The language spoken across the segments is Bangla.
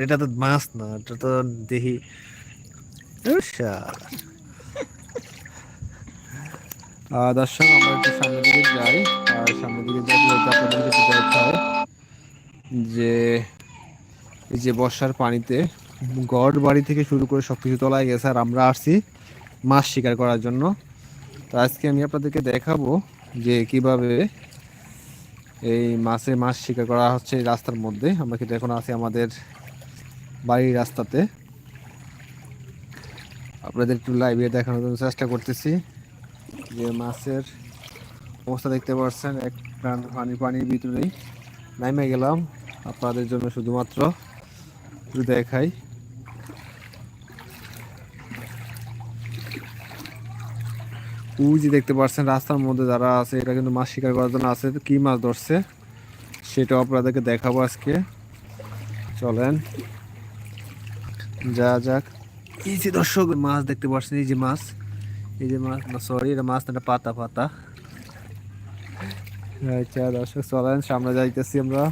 এটা তো মাছ না এটা তো দেখি আহ, দর্শক আমরা একটু সামনের দিকে যাই। আর সামনের দিকে যাই কিছু যে এই যে বর্ষার পানিতে গড় বাড়ি থেকে শুরু করে সবকিছু তলায় গেছে আর আমরা আসছি মাছ শিকার করার জন্য। তো আজকে আমি আপনাদেরকে দেখাবো যে কীভাবে এই মাছে মাছ শিকার করা হচ্ছে রাস্তার মধ্যে। আমরা কিন্তু এখন আছি আমাদের বাড়ির রাস্তাতে। আপনাদের একটু লাইভে দেখানোর জন্য চেষ্টা করতেছি। যে মাছের অবস্থা দেখতে পাচ্ছেন, এক প্রাণ পানি, পানির ভিতরেই নামে গেলাম, আপনাদের জন্য শুধুমাত্র একটু দেখাই। যে দেখতে পাচ্ছেন, রাস্তার মধ্যে যারা আছে এটা কিন্তু মাছ শিকার করার জন্য আছে। কি মাছ ধরছে, সেটাও আপনাদেরকে দেখাবো আজকে। চলেন। যা যাক। এই যে দর্শক মাছ দেখতে পাচ্ছেন এই যে মাছ। এই যে মাছ না সরি এটা মাছ না পাতা পাতা। আচ্ছা দর্শক চলেন সামনে যাইতেছি আমরা।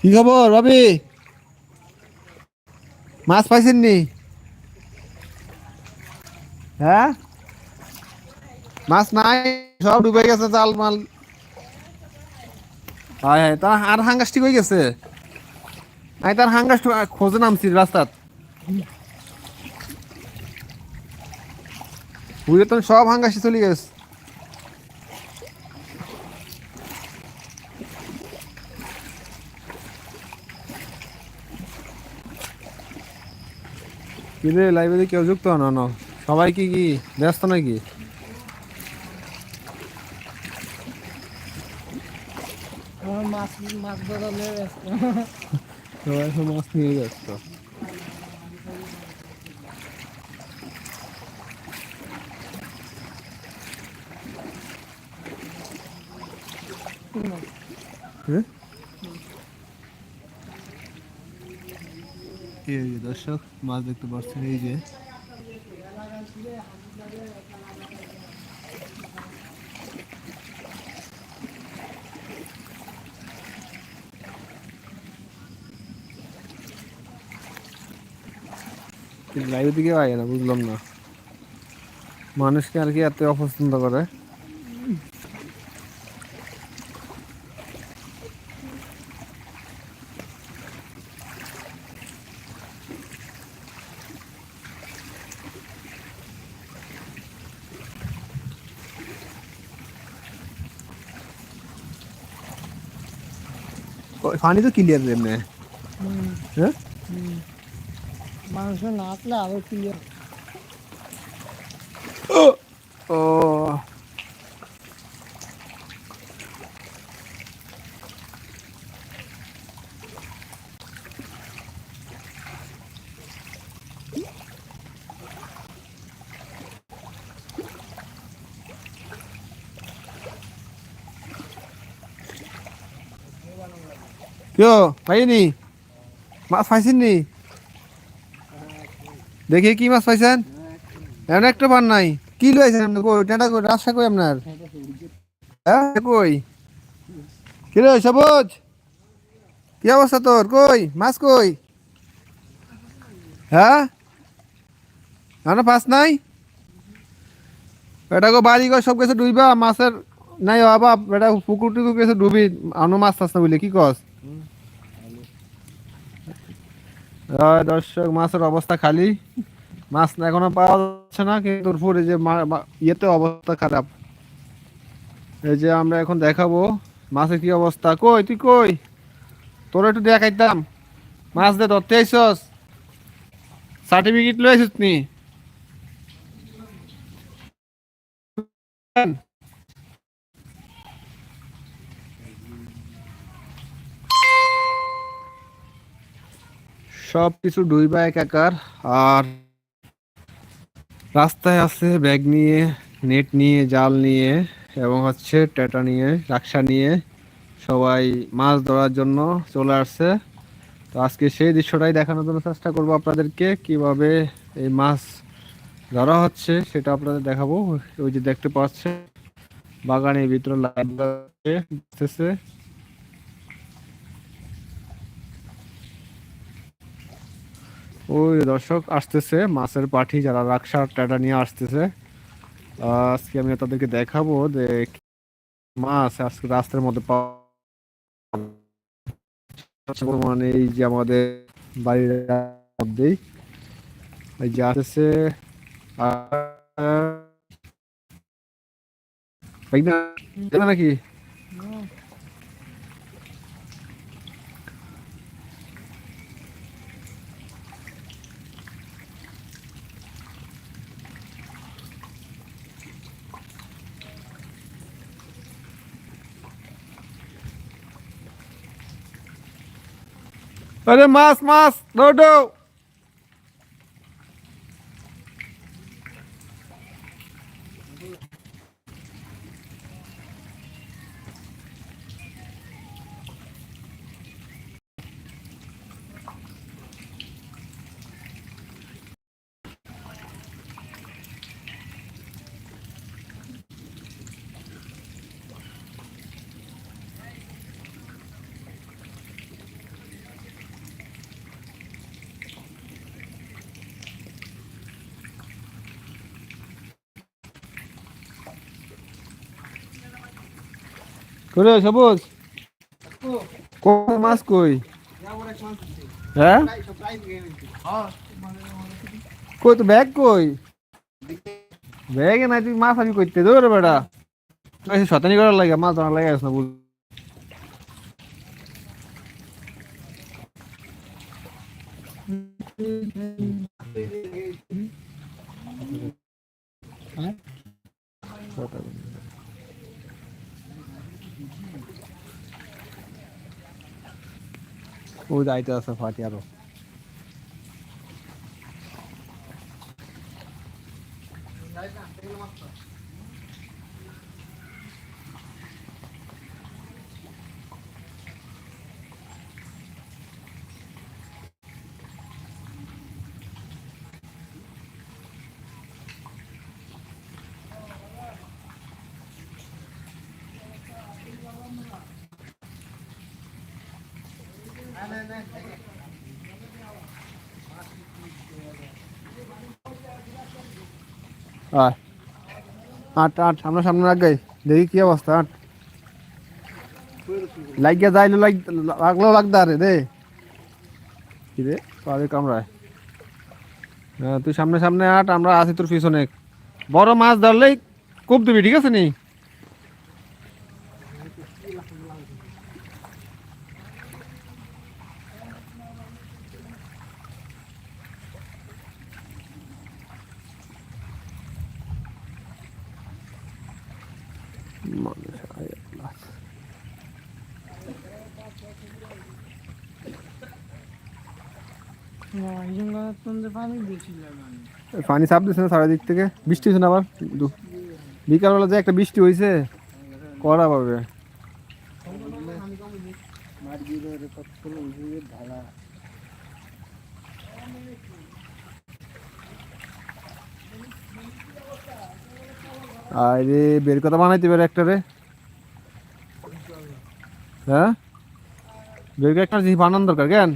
কি খবর ভাবি? মাছ পাইছেন নি হ্যাঁ? মাছ নাই, সব ডুবে গেছে জাল মাল। হয় হয় তার আর হাঙ্গাসটি কই গেছে? আমি তার হাঙ্গাস খোঁজে নামছি রাস্তাত। বুঝে তো সব হাঙ্গাসি চলে গেছে। কি রে লাইব্রেরি কেউ যুক্ত না না সবাই কি কি? ব্যস্ত নাকি? সবাই এখন মাছ নিয়ে ব্যস্ত। হ্যাঁ? এই দর্শক, মাছ দেখতে পাচ্ছেন এই যে। লাইভ দিকে আয় না, বুঝলাম না। মানুষকে আর কি এত অপছন্দ করে। পানি তো ক্লিয়ার এমনি হ্যাঁ? মাংস না আসলে আরও ক্লিয়ার ও। কেউ পাইনি। মাছ পাইছেন নি? দেখি কি মাছ পাইছেন। এমন একটা পান নাই। কি লইছেন টেটা কই রাস্তা কই আপনার হ্যাঁ কই? কি রে সবুজ? কি অবস্থা তোর কই, মাছ কই? হ্যাঁ না পাস নাই? এটা গো বাড়ি গো সব কিছু ডুইবা মাছের নাই বাবা এটা পুকুর টুকুর কিছু ডুবি আনো মাছ টাছ না বুঝলে কি কস দর্শক, মাছের অবস্থা খালি। মাছ এখনও পাওয়া যাচ্ছে না, কিন্তু যে ইয়েতে অবস্থা খারাপ। এই যে আমরা এখন দেখাবো মাছের কি অবস্থা। কই, তুই কই? তোর একটু দেখাইতাম। মাছ দে, ধরতে আইসস। সার্টিফিকেট লই আইসস সব কিছু ডুইবা একাকার আর রাস্তায় আছে ব্যাগ নিয়ে, নেট নিয়ে, জাল নিয়ে এবং হচ্ছে টেটা নিয়ে, রাকসা নিয়ে সবাই মাছ ধরার জন্য চলে আসছে। তো আজকে সেই দৃশ্যটাই দেখানোর জন্য চেষ্টা করব আপনাদেরকে, কীভাবে এই মাছ ধরা হচ্ছে সেটা আপনাদের দেখাবো। ওই যে দেখতে পাচ্ছেন, বাগানের ভিতরে লাইট ওই দর্শক আসতেছে মাছের পাঠি যারা রাকসা টাটা নিয়ে আসতেছে আজকে আমি তাদেরকে দেখাবো যে মাছ আজকে রাস্তার মধ্যে পাওয়া মানে এই যে আমাদের বাড়ির মধ্যেই এই যে আসতেছে নাকি আরে মাছ মাছ দৌড়ো। করে সবুজ? কোন মাছ কই? হ্যাঁ? কই তো ব্যাগ কই? ব্যাগে নাই, তুই মাছ আমি করতে দৌড়ে বেটা। শতানি করার লাগে, মাছ ধরার লাগে না বুঝ ও যাইতে আছে ফাটি আরও। আয় আট আট আমরা সামনে রাখ গাই দেখি কি অবস্থা, আট। লাগিয়া যাইলো লাগ লাগল লাগদা রে, দে। কি রে, পাবে কামড়ায়। হ্যাঁ তুই সামনে সামনে আট, আমরা আছি তোর পিছনে। বড় মাছ ধরলেই কূপ দিবি, ঠিক আছে নি? পানি চাপ দিচ্ছে না চারিদিক থেকে? বৃষ্টি হয়েছে না আবার? বিকালবেলা যে একটা বৃষ্টি হয়েছে করা পাবে আরে, বের কথা বানাইতে পারে একটা রে। হ্যাঁ? বের একটা জিনিস বানান দরকার কেন?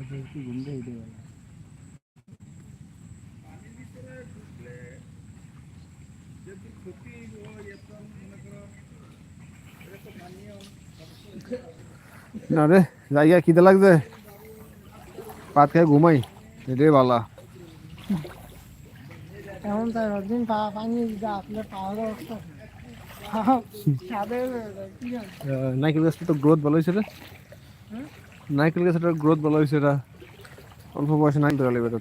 না রে জায়গা খিদে লাগছে পাত খেয়ে ঘুমাই এটাই ভালো এমন তাই দিন পা পানি দিতে আপনার পাওয়ার অবস্থা সাদে কি জানি নাইকেল গাছটা তো গ্রোথ ভালো হয়েছে রে হুম? নারকেল গাছের গ্রোথ ভালো হয়েছে এটা অল্প বয়সে নারকেল ধরে লাগবে এটা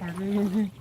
এখন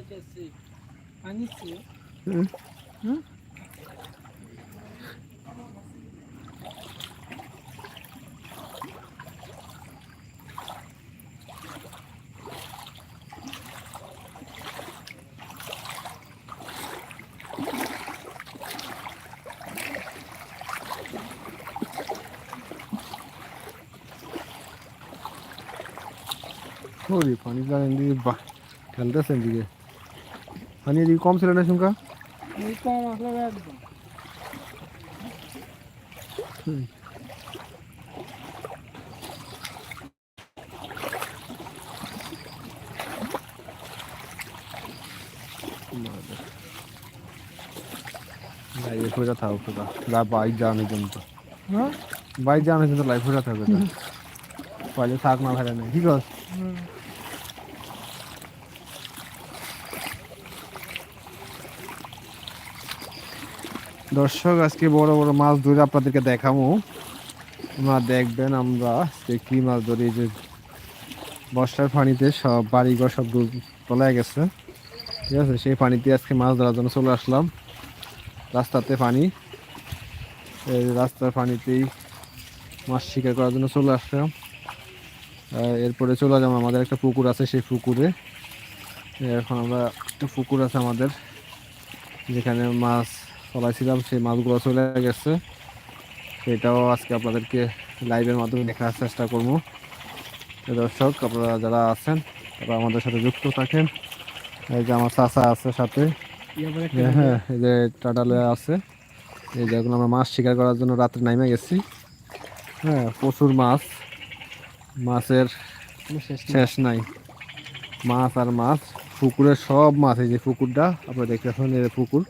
তিন টাকা মারি নিস আমি থাকলে গেছি আনিছি হুম। হুম ওরে পানি তো এদিকে বাহ খেলতেছে এদিকে পানি এদিকে কম ছিল না শুনকা এই কম আসলে একদম লাইভে ফুটা থাকো ফুটা লা বাইক যাওয়ানোর জন্য তো হ্যাঁ বাইক যাওয়ানোর জন্য লাইভ ফুটা থাকবে তো পয়লে থাক না ভাড়া নেই ঠিক আছে হুম দর্শক, আজকে বড় বড় মাছ ধরে আপনাদেরকে দেখাবো। আপনারা দেখবেন আমরা আজকে কি মাছ ধরি যে বর্ষার পানিতে সব বাড়িঘর সব ডুব তলায় গেছে। ঠিক আছে, সেই পানিতে আজকে মাছ ধরার জন্য চলে আসলাম। রাস্তাতে পানি। রাস্তার পানিতেই মাছ শিকার করার জন্য চলে আসলাম। এরপরে চলে যাব, আমাদের একটা পুকুর আছে সেই পুকুরে। এখন আমরা একটা পুকুর আছে আমাদের, যেখানে মাছ ফলাইছিলাম সেই মাছগুলো চলে গেছে। সেটাও আজকে আপনাদেরকে লাইভের মাধ্যমে দেখার চেষ্টা করব। দর্শক আপনারা যারা আছেন তারা আমাদের সাথে যুক্ত থাকেন। এই যে আমার চাচা আছে সাথে। হ্যাঁ, হ্যাঁ এই যে টাটালে আছে। এই যে এখন আমরা মাছ শিকার করার জন্য রাত্রে নামে গেছি। হ্যাঁ প্রচুর মাছ। মাছের শেষ নাই। মাছ আর মাছ পুকুরের সব মাছ এই যে পুকুরটা আপনারা দেখতে পাচ্ছেন এই পুকুর।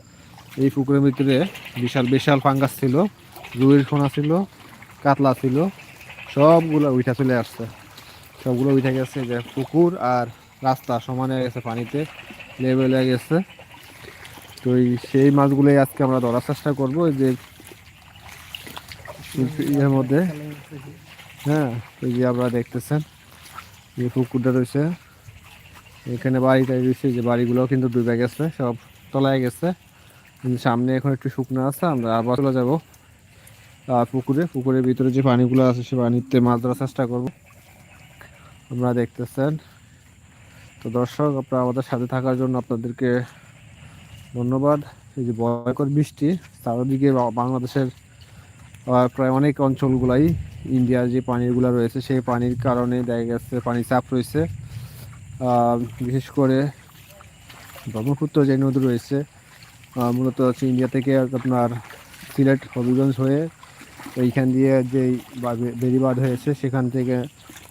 এই পুকুরের ভিতরে বিশাল বিশাল ফাঙ্গাস ছিল, রুইয়ের সোনা ছিল, কাতলা ছিল, সবগুলো উঠা চলে আসছে। সবগুলো উঠে গেছে যে পুকুর আর রাস্তা সমান হয়ে গেছে পানিতে লেভেল হয়ে গেছে। তো সেই মাছগুলোই আজকে আমরা ধরার চেষ্টা করব যে ইয়ের মধ্যে। হ্যাঁ এই যে আপনারা দেখতেছেন, এই পুকুরটা রয়েছে। এখানে বাড়িটা রয়েছে, যে বাড়িগুলো কিন্তু ডুবে গেছে, সব তলায় গেছে। সামনে এখন একটু শুকনো আছে, আমরা আবার চলে যাব। আর পুকুরে, পুকুরের ভিতরে যে পানিগুলো আছে, সে পানিতে মাছ ধরার চেষ্টা করব। আপনারা দেখতেছেন। তো দর্শক, আপনারা আমাদের সাথে থাকার জন্য আপনাদেরকে ধন্যবাদ। এই যে ভয়ঙ্কর বৃষ্টি, চারদিকে বাংলাদেশের প্রায় অনেক অঞ্চলগুলাই ইন্ডিয়ার যে পানিগুলো রয়েছে, সেই পানির কারণে দেখা গেছে পানি চাপ রয়েছে। বিশেষ করে ব্রহ্মপুত্র যে নদী রয়েছে মূলত হচ্ছে ইন্ডিয়া থেকে আপনার সিলেট, হবিগঞ্জ হয়ে এইখান দিয়ে যে বেরিবাদ হয়েছে, সেখান থেকে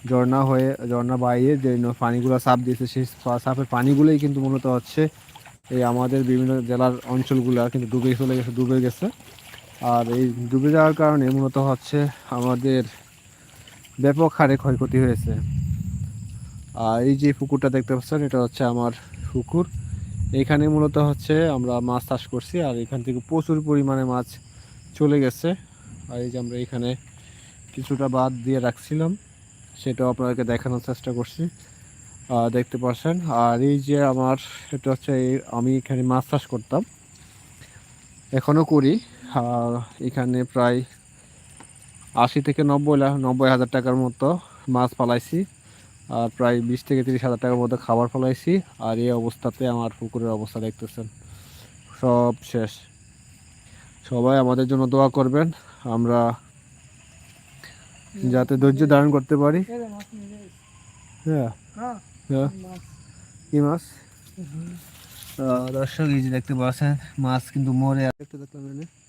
ঝর্ণা হয়ে, ঝর্ণা বাইয়ে যে পানিগুলো চাপ দিয়েছে, সেই চাপের পানিগুলোই কিন্তু মূলত হচ্ছে এই আমাদের বিভিন্ন জেলার অঞ্চলগুলো কিন্তু ডুবে চলে গেছে, ডুবে গেছে। আর এই ডুবে যাওয়ার কারণে মূলত হচ্ছে আমাদের ব্যাপক হারে ক্ষয়ক্ষতি হয়েছে। আর এই যে পুকুরটা দেখতে পাচ্ছেন, এটা হচ্ছে আমার পুকুর। এইখানে মূলত হচ্ছে আমরা মাছ চাষ করছি, আর এখান থেকে প্রচুর পরিমাণে মাছ চলে গেছে। আর এই যে আমরা এখানে কিছুটা বাদ দিয়ে রাখছিলাম, সেটাও আপনাদেরকে দেখানোর চেষ্টা করছি দেখতে পাচ্ছেন আর এই যে আমার, এটা হচ্ছে আমি এখানে মাছ চাষ করতাম এখনও করি, আর এখানে প্রায় আশি থেকে নব্বই নব্বই হাজার টাকার মতো মাছ পালাইছি। আর প্রায় বিশ থেকে তিরিশ হাজার টাকার মতো খাবার ফলাইছি। আর এই অবস্থাতে আমার পুকুরের অবস্থা দেখতেছেন। সব শেষ। সবাই আমাদের জন্য দোয়া করবেন। আমরা যাতে ধৈর্য ধারণ করতে পারি। হ্যাঁ। হ্যাঁ। হ্যাঁ। কি মাছ? দর্শক এই যে দেখতে পাচ্ছেন মাছ কিন্তু মরে একটু দেখলাম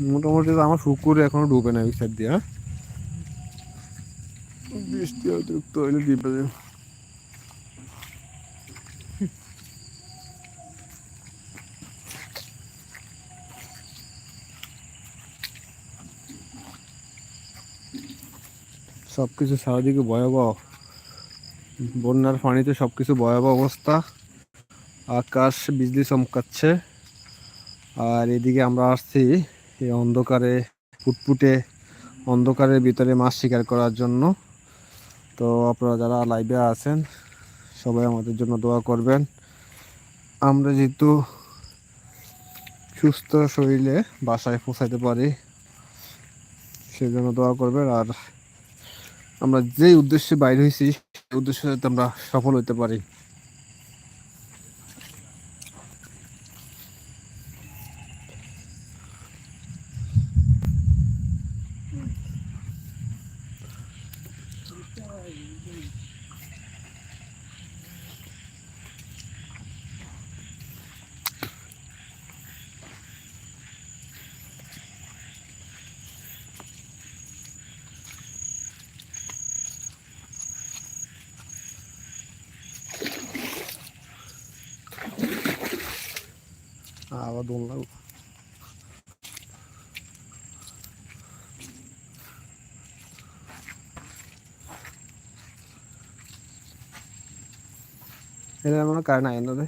মোটামুটি আমার পুকুরে এখনও ডুবে না ওই সাইড দিয়ে হ্যাঁ? বৃষ্টি অতিরিক্ত হইলে যাবে। সব কিছু সারাদিকে ভয়াবহ। বন্যার পানিতে সব কিছু ভয়াবহ অবস্থা। আকাশ বিজলি চমকাচ্ছে। আর এদিকে আমরা আসছি এই অন্ধকারে ফুটফুটে অন্ধকারের ভিতরে মাছ শিকার করার জন্য। তো আপনারা যারা লাইভে আছেন, সবাই আমাদের জন্য দোয়া করবেন। আমরা যেহেতু সুস্থ শরীরে বাসায় পৌঁছাইতে পারি সেই জন্য দোয়া করবেন। আর আমরা যেই উদ্দেশ্যে বাইরে হয়েছি সেই উদ্দেশ্যে যাতে আমরা সফল হতে পারি। আবার দোল লাগল এটা মনে কারেন্ট আয় না রে